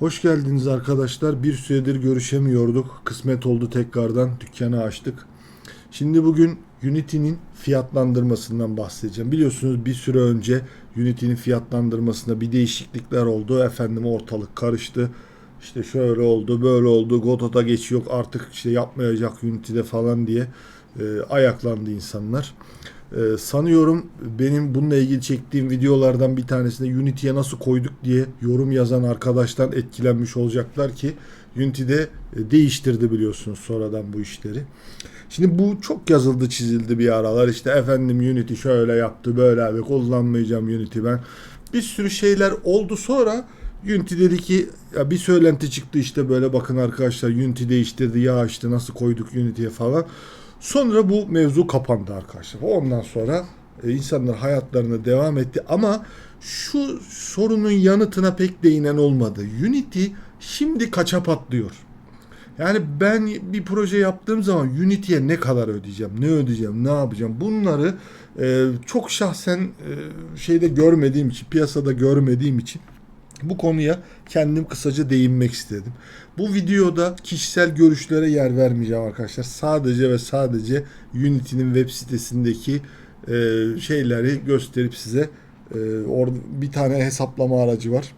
Hoş geldiniz arkadaşlar. Bir süredir görüşemiyorduk. Kısmet oldu tekrardan dükkanı açtık. Şimdi bugün Unity'nin fiyatlandırmasından bahsedeceğim. Biliyorsunuz bir süre önce Unity'nin fiyatlandırmasında bir değişiklikler oldu. Efendim ortalık karıştı. İşte şöyle oldu, böyle oldu. Godot'a geç yok artık işte yapmayacak Unity'de falan diye e, ayaklandı insanlar. Ee, sanıyorum benim bununla ilgili çektiğim videolardan bir tanesinde Unity'ye nasıl koyduk diye yorum yazan arkadaşlar etkilenmiş olacaklar ki Unity'de e, değiştirdi biliyorsunuz sonradan bu işleri. Şimdi bu çok yazıldı çizildi bir aralar işte efendim Unity şöyle yaptı böyle abi kullanmayacağım Unity ben. Bir sürü şeyler oldu sonra Unity dedi ki ya bir söylenti çıktı işte böyle bakın arkadaşlar Unity değiştirdi ya işte nasıl koyduk Unity'ye falan. Sonra bu mevzu kapandı arkadaşlar. Ondan sonra e, insanlar hayatlarına devam etti ama şu sorunun yanıtına pek değinen olmadı. Unity şimdi kaça patlıyor? Yani ben bir proje yaptığım zaman Unity'ye ne kadar ödeyeceğim, ne ödeyeceğim, ne yapacağım bunları e, çok şahsen e, şeyde görmediğim için, piyasada görmediğim için bu konuya kendim kısaca değinmek istedim. Bu videoda kişisel görüşlere yer vermeyeceğim arkadaşlar. Sadece ve sadece Unity'nin web sitesindeki e, şeyleri gösterip size e, or- bir tane hesaplama aracı var.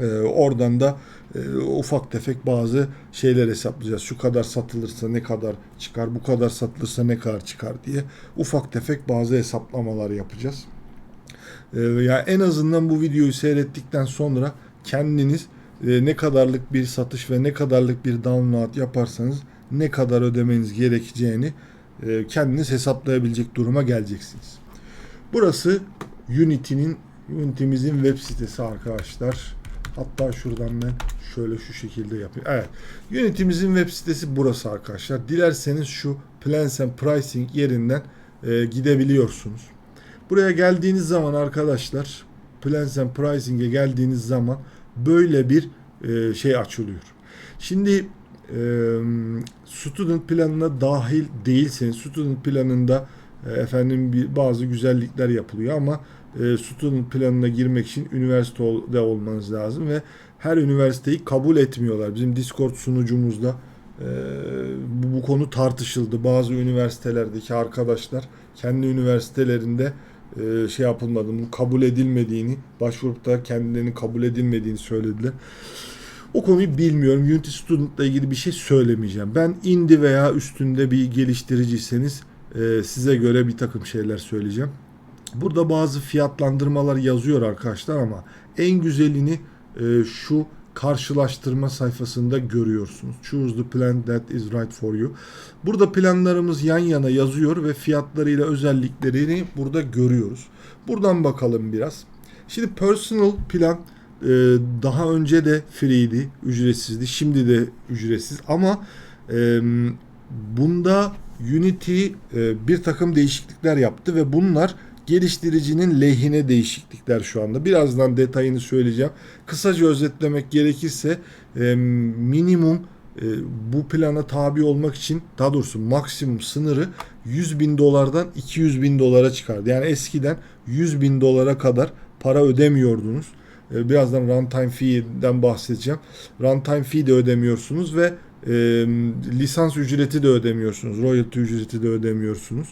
E, oradan da e, ufak tefek bazı şeyler hesaplayacağız. Şu kadar satılırsa ne kadar çıkar, bu kadar satılırsa ne kadar çıkar diye ufak tefek bazı hesaplamalar yapacağız. Ee, ya en azından bu videoyu seyrettikten sonra kendiniz e, ne kadarlık bir satış ve ne kadarlık bir download yaparsanız ne kadar ödemeniz gerekeceğini e, kendiniz hesaplayabilecek duruma geleceksiniz. Burası Unity'nin Unity'mizin web sitesi arkadaşlar. Hatta şuradan ben şöyle şu şekilde yapayım. Evet. Unity'mizin web sitesi burası arkadaşlar. Dilerseniz şu Plans and Pricing yerinden e, gidebiliyorsunuz. Buraya geldiğiniz zaman arkadaşlar Plans and Pricing'e geldiğiniz zaman böyle bir e, şey açılıyor. Şimdi e, student planına dahil değilseniz student planında e, efendim bir, bazı güzellikler yapılıyor ama e, student planına girmek için üniversitede olmanız lazım ve her üniversiteyi kabul etmiyorlar. Bizim Discord sunucumuzda e, bu, bu konu tartışıldı. Bazı üniversitelerdeki arkadaşlar kendi üniversitelerinde e, şey yapılmadığını, kabul edilmediğini, başvurup da kendilerinin kabul edilmediğini söylediler. O konuyu bilmiyorum. Unity Student'la ilgili bir şey söylemeyeceğim. Ben indie veya üstünde bir geliştiriciyseniz e, size göre bir takım şeyler söyleyeceğim. Burada bazı fiyatlandırmalar yazıyor arkadaşlar ama en güzelini e, şu karşılaştırma sayfasında görüyorsunuz. Choose the plan that is right for you. Burada planlarımız yan yana yazıyor ve fiyatlarıyla özelliklerini burada görüyoruz. Buradan bakalım biraz. Şimdi personal plan e, daha önce de free'di, ücretsizdi. Şimdi de ücretsiz ama e, bunda Unity e, bir takım değişiklikler yaptı ve bunlar geliştiricinin lehine değişiklikler şu anda. Birazdan detayını söyleyeceğim. Kısaca özetlemek gerekirse e, minimum e, bu plana tabi olmak için daha doğrusu maksimum sınırı 100 bin dolardan 200 bin dolara çıkardı. Yani eskiden 100 bin dolara kadar para ödemiyordunuz. E, birazdan runtime fee'den bahsedeceğim. Runtime fee de ödemiyorsunuz ve e, lisans ücreti de ödemiyorsunuz. Royalty ücreti de ödemiyorsunuz.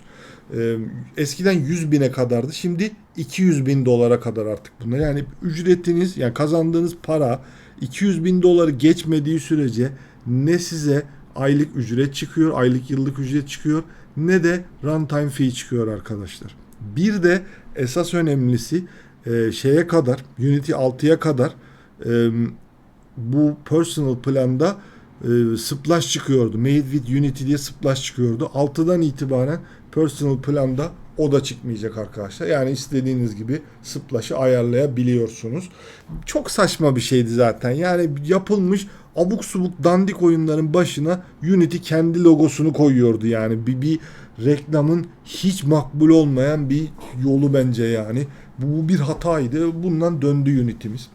Eskiden 100 bine kadardı. Şimdi 200 bin dolara kadar artık bunlar. Yani ücretiniz yani kazandığınız para 200 bin doları geçmediği sürece ne size aylık ücret çıkıyor, aylık yıllık ücret çıkıyor ne de runtime fee çıkıyor arkadaşlar. Bir de esas önemlisi e, şeye kadar Unity 6'ya kadar e, bu personal planda e, splash çıkıyordu. Made with Unity diye splash çıkıyordu. 6'dan itibaren personal planda o da çıkmayacak arkadaşlar. Yani istediğiniz gibi splash'ı ayarlayabiliyorsunuz. Çok saçma bir şeydi zaten. Yani yapılmış abuk subuk dandik oyunların başına Unity kendi logosunu koyuyordu yani. Bir, bir reklamın hiç makbul olmayan bir yolu bence yani. Bu bir hataydı. Bundan döndü Unity'miz.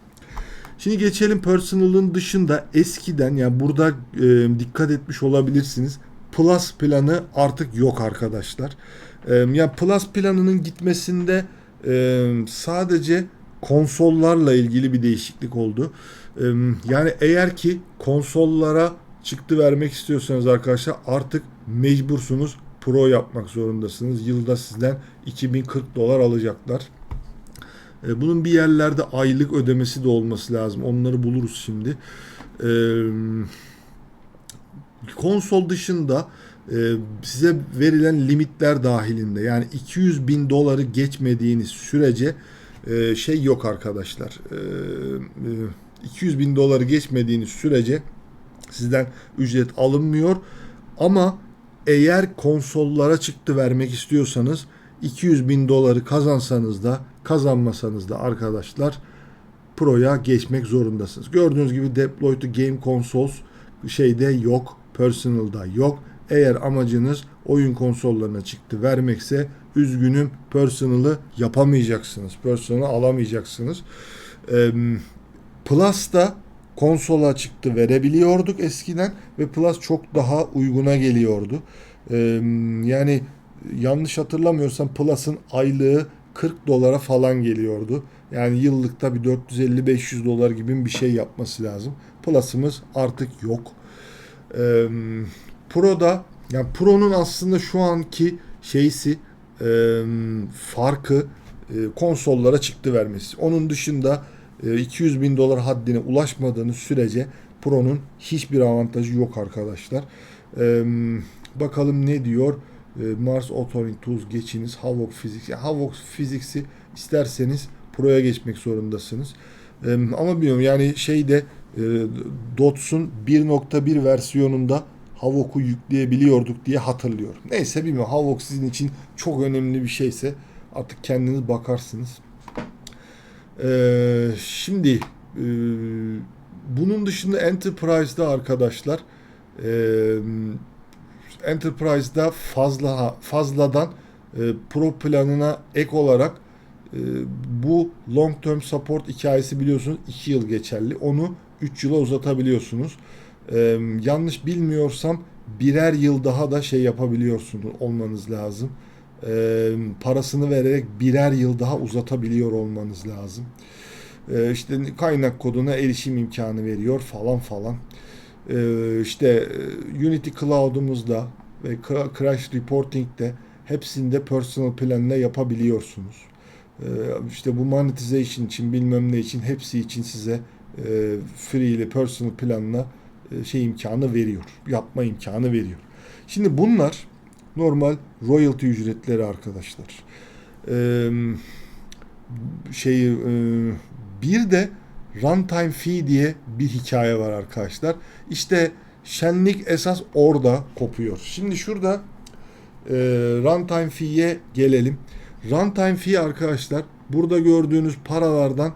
Şimdi geçelim personal'ın dışında eskiden yani burada e, dikkat etmiş olabilirsiniz. Plus planı artık yok arkadaşlar. E, yani Plus planının gitmesinde e, sadece konsollarla ilgili bir değişiklik oldu. Ee, Yani eğer ki konsollara çıktı vermek istiyorsanız arkadaşlar artık mecbursunuz Pro yapmak zorundasınız. Yılda sizden 2040 dolar alacaklar. E, Bunun bir yerlerde aylık ödemesi de olması lazım. Onları buluruz şimdi. E, Konsol dışında e, size verilen limitler dahilinde yani 200 bin doları geçmediğiniz sürece e, şey yok arkadaşlar. E, e, 200 bin doları geçmediğiniz sürece sizden ücret alınmıyor. Ama eğer konsollara çıktı vermek istiyorsanız 200 bin doları kazansanız da kazanmasanız da arkadaşlar Pro'ya geçmek zorundasınız. Gördüğünüz gibi Deploy to Game Consoles şeyde yok. Personal'da yok. Eğer amacınız oyun konsollarına çıktı vermekse üzgünüm personal'ı yapamayacaksınız. Personal'ı alamayacaksınız. Ee, Plus'ta konsola çıktı verebiliyorduk eskiden ve Plus çok daha uyguna geliyordu. Ee, yani yanlış hatırlamıyorsam Plus'ın aylığı 40 dolara falan geliyordu. Yani yıllıkta bir 450-500 dolar gibi bir şey yapması lazım. Plus'ımız artık yok. Ee, Pro'da yani Pro'nun aslında şu anki şeysi e, farkı e, konsollara çıktı vermesi. Onun dışında e, 200 bin dolar haddine ulaşmadığınız sürece Pro'nun hiçbir avantajı yok arkadaşlar. E, bakalım ne diyor? E, Mars Authoring Tools geçiniz. Havok Physics. Yani Havok Physics'i isterseniz Pro'ya geçmek zorundasınız. E, ama bilmiyorum yani şeyde e, DOTS'un 1.1 versiyonunda Havok'u yükleyebiliyorduk diye hatırlıyorum. Neyse bilmiyorum. Havok sizin için çok önemli bir şeyse artık kendiniz bakarsınız. Ee, şimdi e, bunun dışında Enterprise'da arkadaşlar e, Enterprise'da fazla fazladan e, Pro planına ek olarak e, bu long term support hikayesi biliyorsunuz 2 yıl geçerli. Onu 3 yıla uzatabiliyorsunuz. E, yanlış bilmiyorsam birer yıl daha da şey yapabiliyorsunuz olmanız lazım. E, parasını vererek birer yıl daha uzatabiliyor olmanız lazım. E, işte kaynak koduna erişim imkanı veriyor falan falan. E, işte Unity Cloud'umuzda ve Cra- Crash Reporting'de hepsinde personal planla yapabiliyorsunuz. E, işte bu monetization için bilmem ne için hepsi için size e, free ile personal planla e, şey imkanı veriyor. Yapma imkanı veriyor. Şimdi bunlar normal royalty ücretleri arkadaşlar. Ee, şeyi e, bir de runtime fee diye bir hikaye var arkadaşlar. İşte şenlik esas orada kopuyor. Şimdi şurada e, runtime fee'ye gelelim. Runtime fee arkadaşlar burada gördüğünüz paralardan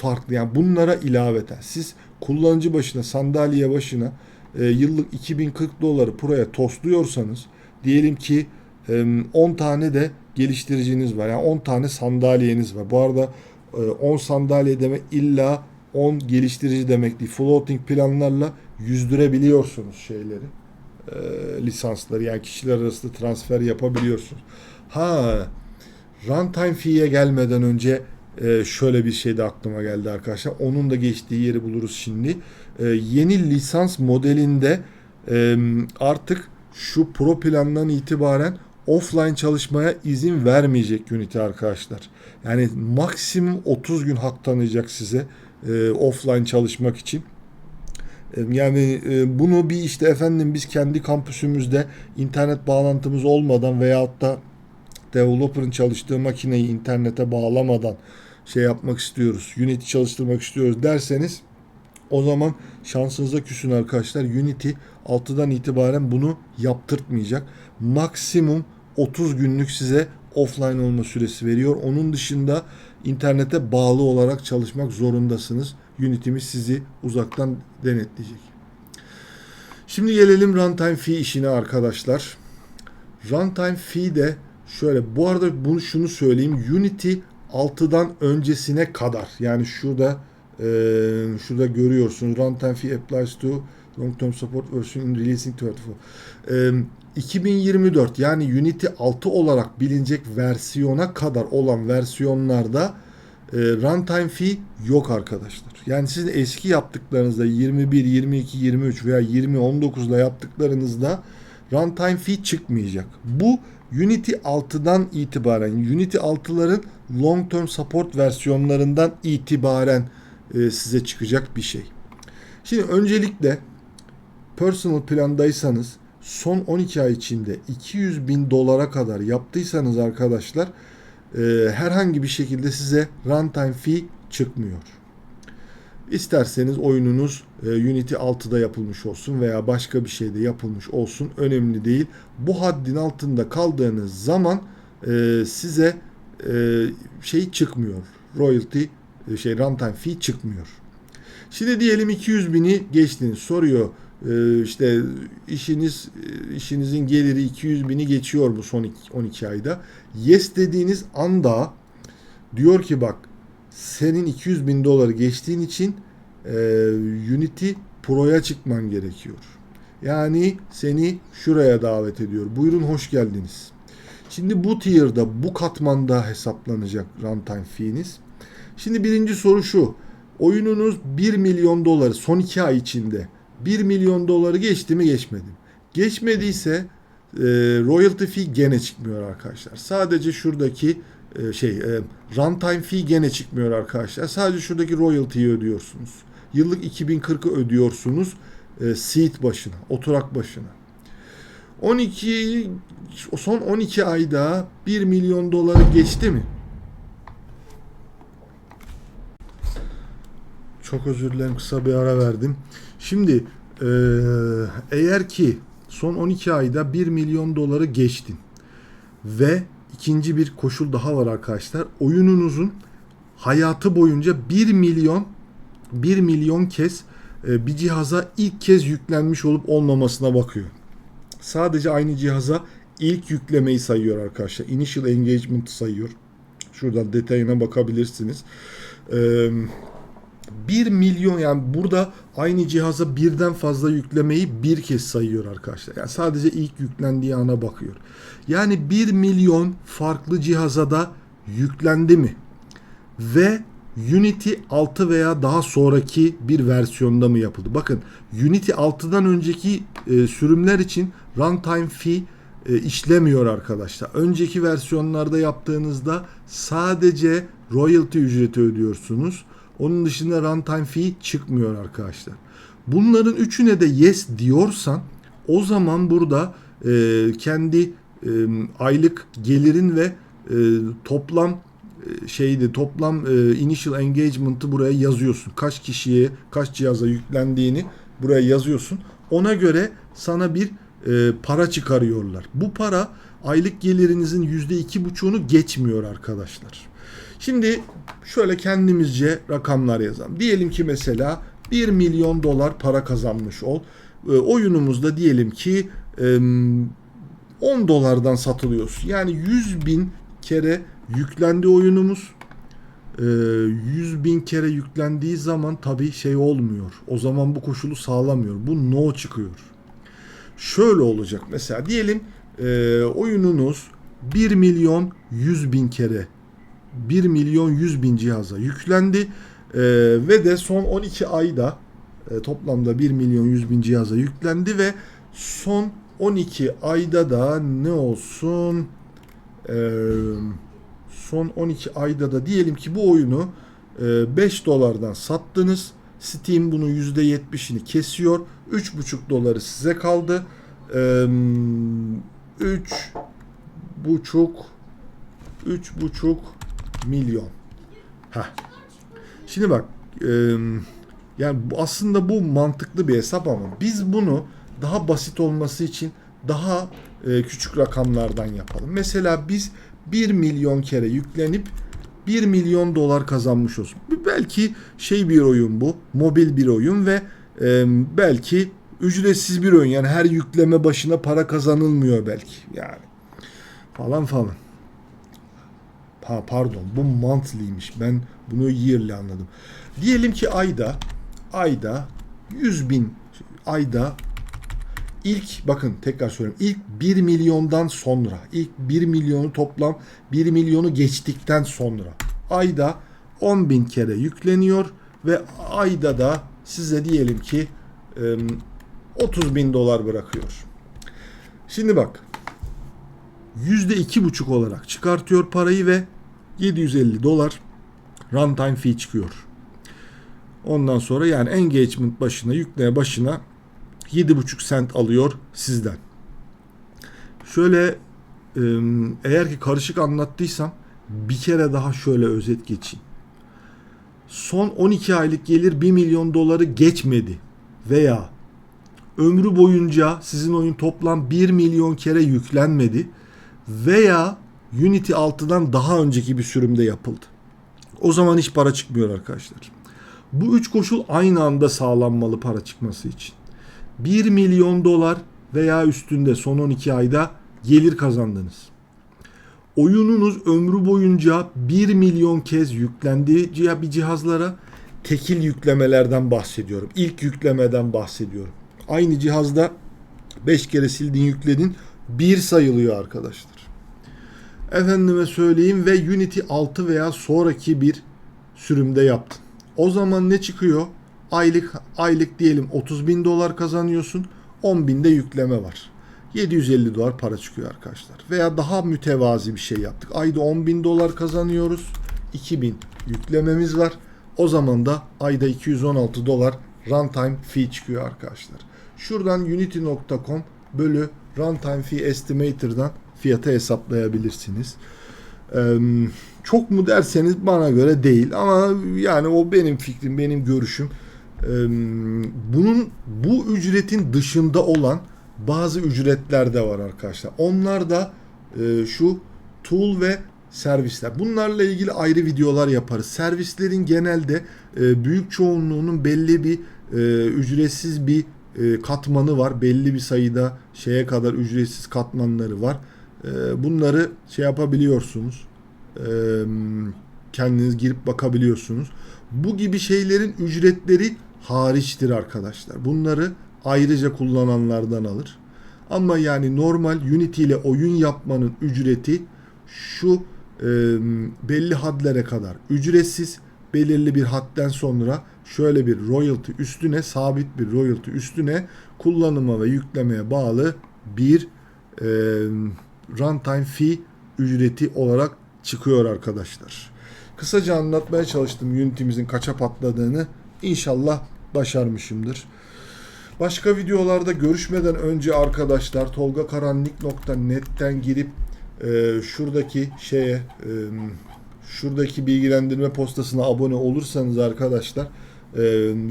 farklı. Yani bunlara ilaveten siz kullanıcı başına sandalye başına e, yıllık 2040 doları Pro'ya tosluyorsanız diyelim ki e, 10 tane de geliştiriciniz var. Yani 10 tane sandalyeniz var. Bu arada e, 10 sandalye demek illa 10 geliştirici demek değil. Floating planlarla yüzdürebiliyorsunuz şeyleri. E, lisansları yani kişiler arasında transfer yapabiliyorsunuz. Ha runtime fee'ye gelmeden önce ee, şöyle bir şey de aklıma geldi arkadaşlar. Onun da geçtiği yeri buluruz şimdi. Ee, yeni lisans modelinde e, artık şu pro plandan itibaren offline çalışmaya izin vermeyecek Unity arkadaşlar. Yani maksimum 30 gün hak tanıyacak size e, offline çalışmak için. Yani e, bunu bir işte efendim biz kendi kampüsümüzde internet bağlantımız olmadan veyahut da developer'ın çalıştığı makineyi internete bağlamadan şey yapmak istiyoruz. Unity çalıştırmak istiyoruz derseniz o zaman şansınıza küsün arkadaşlar. Unity 6'dan itibaren bunu yaptırtmayacak. Maksimum 30 günlük size offline olma süresi veriyor. Onun dışında internete bağlı olarak çalışmak zorundasınız. Unity'miz sizi uzaktan denetleyecek. Şimdi gelelim runtime fee işine arkadaşlar. Runtime fee de şöyle bu arada bunu şunu söyleyeyim. Unity 6'dan öncesine kadar yani şurada e, şurada görüyorsunuz runtime fee applies to long term support version in releasing 34. E, 2024 yani Unity 6 olarak bilinecek versiyona kadar olan versiyonlarda e, runtime fee yok arkadaşlar. Yani sizin eski yaptıklarınızda 21, 22, 23 veya 20, 19'la yaptıklarınızda runtime fee çıkmayacak. Bu Unity 6'dan itibaren Unity 6'ların long term support versiyonlarından itibaren e, size çıkacak bir şey. Şimdi öncelikle personal plandaysanız son 12 ay içinde 200 bin dolara kadar yaptıysanız arkadaşlar e, herhangi bir şekilde size runtime fee çıkmıyor. İsterseniz oyununuz e, Unity 6'da yapılmış olsun veya başka bir şeyde yapılmış olsun önemli değil. Bu haddin altında kaldığınız zaman e, size e, şey çıkmıyor. Royalty şey runtime fee çıkmıyor. Şimdi diyelim 200 bini geçtiniz. Soruyor işte işiniz işinizin geliri 200 bini geçiyor mu son iki- 12 ayda? Yes dediğiniz anda diyor ki bak senin 200 bin doları geçtiğin için e, Unity Pro'ya çıkman gerekiyor. Yani seni şuraya davet ediyor. Buyurun hoş geldiniz. Şimdi bu tier'da, bu katmanda hesaplanacak runtime fee'niz. Şimdi birinci soru şu. Oyununuz 1 milyon doları son 2 ay içinde 1 milyon doları geçti mi geçmedi mi? Geçmediyse e, royalty fee gene çıkmıyor arkadaşlar. Sadece şuradaki e, şey e, runtime fee gene çıkmıyor arkadaşlar. Sadece şuradaki royalty'yi ödüyorsunuz. Yıllık 2040'ı ödüyorsunuz e, seat başına, oturak başına. 12 son 12 ayda 1 milyon doları geçti mi? Çok özür dilerim kısa bir ara verdim. Şimdi eee, eğer ki son 12 ayda 1 milyon doları geçtin ve ikinci bir koşul daha var arkadaşlar. Oyununuzun hayatı boyunca 1 milyon 1 milyon kez e, bir cihaza ilk kez yüklenmiş olup olmamasına bakıyor. Sadece aynı cihaza ilk yüklemeyi sayıyor arkadaşlar. Initial engagement sayıyor. Şuradan detayına bakabilirsiniz. Eee 1 milyon yani burada aynı cihaza birden fazla yüklemeyi bir kez sayıyor arkadaşlar. Yani sadece ilk yüklendiği ana bakıyor. Yani 1 milyon farklı cihaza da yüklendi mi? Ve Unity 6 veya daha sonraki bir versiyonda mı yapıldı? Bakın Unity 6'dan önceki e, sürümler için runtime fee e, işlemiyor arkadaşlar. Önceki versiyonlarda yaptığınızda sadece royalty ücreti ödüyorsunuz. Onun dışında runtime fee çıkmıyor arkadaşlar. Bunların üçüne de yes diyorsan o zaman burada e, kendi e, aylık gelirin ve e, toplam e, şeydi toplam e, initial engagement'ı buraya yazıyorsun. Kaç kişiye, kaç cihaza yüklendiğini buraya yazıyorsun. Ona göre sana bir e, para çıkarıyorlar. Bu para aylık gelirinizin yüzde iki buçuğunu geçmiyor arkadaşlar. Şimdi şöyle kendimizce rakamlar yazalım. Diyelim ki mesela 1 milyon dolar para kazanmış ol. E, oyunumuzda diyelim ki e, 10 dolardan satılıyorsun. Yani 100 bin kere yüklendi oyunumuz. E, 100 bin kere yüklendiği zaman tabii şey olmuyor. O zaman bu koşulu sağlamıyor. Bu no çıkıyor. Şöyle olacak mesela diyelim e, oyununuz 1 milyon 100 bin kere 1 milyon 100 bin cihaza yüklendi. E, ve de son 12 ayda e, toplamda 1 milyon 100 bin cihaza yüklendi ve son 12 ayda da ne olsun E, son 12 ayda da diyelim ki bu oyunu e, 5 dolardan sattınız. Steam bunun %70'ini kesiyor. 3,5 doları size kaldı. E, 3 buçuk 3,5 milyon. Heh. Şimdi bak e, yani aslında bu mantıklı bir hesap ama biz bunu daha basit olması için daha e, küçük rakamlardan yapalım. Mesela biz 1 milyon kere yüklenip 1 milyon dolar kazanmış olsun. Belki şey bir oyun bu. Mobil bir oyun ve e, belki ücretsiz bir oyun. Yani her yükleme başına para kazanılmıyor belki. Yani falan falan. Ha pardon bu monthly'ymiş. Ben bunu yearly anladım. Diyelim ki ayda ayda 100 bin ayda ilk bakın tekrar söylüyorum ilk 1 milyondan sonra ilk 1 milyonu toplam 1 milyonu geçtikten sonra ayda 10.000 kere yükleniyor ve ayda da size diyelim ki 30 bin dolar bırakıyor. Şimdi bak %2,5 olarak çıkartıyor parayı ve 750 dolar runtime fee çıkıyor. Ondan sonra yani engagement başına yükleme başına 7,5 sent alıyor sizden. Şöyle e, eğer ki karışık anlattıysam bir kere daha şöyle özet geçeyim. Son 12 aylık gelir 1 milyon doları geçmedi veya ömrü boyunca sizin oyun toplam 1 milyon kere yüklenmedi veya Unity 6'dan daha önceki bir sürümde yapıldı. O zaman hiç para çıkmıyor arkadaşlar. Bu üç koşul aynı anda sağlanmalı para çıkması için. 1 milyon dolar veya üstünde son 12 ayda gelir kazandınız. Oyununuz ömrü boyunca 1 milyon kez yüklendiği bir cihazlara tekil yüklemelerden bahsediyorum. İlk yüklemeden bahsediyorum. Aynı cihazda 5 kere sildin yükledin bir sayılıyor arkadaşlar. Efendime söyleyeyim ve Unity 6 veya sonraki bir sürümde yaptın. O zaman ne çıkıyor? Aylık aylık diyelim 30 bin dolar kazanıyorsun. 10 binde yükleme var. 750 dolar para çıkıyor arkadaşlar. Veya daha mütevazi bir şey yaptık. Ayda 10 bin dolar kazanıyoruz. 2000 yüklememiz var. O zaman da ayda 216 dolar runtime fee çıkıyor arkadaşlar. Şuradan unity.com bölü runtime fee estimator'dan fiyatı hesaplayabilirsiniz. Ee, çok mu derseniz bana göre değil ama yani o benim fikrim, benim görüşüm. Ee, bunun bu ücretin dışında olan bazı ücretler de var arkadaşlar. Onlar da e, şu tool ve servisler. Bunlarla ilgili ayrı videolar yaparız. Servislerin genelde e, büyük çoğunluğunun belli bir e, ücretsiz bir e, katmanı var. Belli bir sayıda şeye kadar ücretsiz katmanları var. E, bunları şey yapabiliyorsunuz. E, kendiniz girip bakabiliyorsunuz. Bu gibi şeylerin ücretleri hariçtir arkadaşlar. Bunları ayrıca kullananlardan alır. Ama yani normal Unity ile oyun yapmanın ücreti şu belli hadlere kadar ücretsiz belirli bir hadden sonra şöyle bir royalty üstüne sabit bir royalty üstüne kullanıma ve yüklemeye bağlı bir e, runtime fee ücreti olarak çıkıyor arkadaşlar. Kısaca anlatmaya çalıştım Unity'mizin kaça patladığını. İnşallah başarmışımdır. Başka videolarda görüşmeden önce arkadaşlar tolgakaranlık.net'ten girip e, şuradaki şeye e, şuradaki bilgilendirme postasına abone olursanız arkadaşlar e,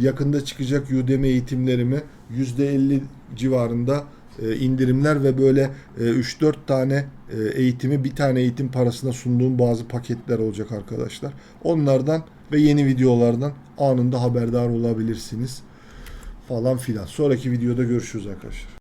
yakında çıkacak Udemy eğitimlerimi %50 civarında e, indirimler ve böyle e, 3-4 tane e, eğitimi bir tane eğitim parasına sunduğum bazı paketler olacak arkadaşlar. Onlardan ve yeni videolardan anında haberdar olabilirsiniz falan filan. Sonraki videoda görüşürüz arkadaşlar.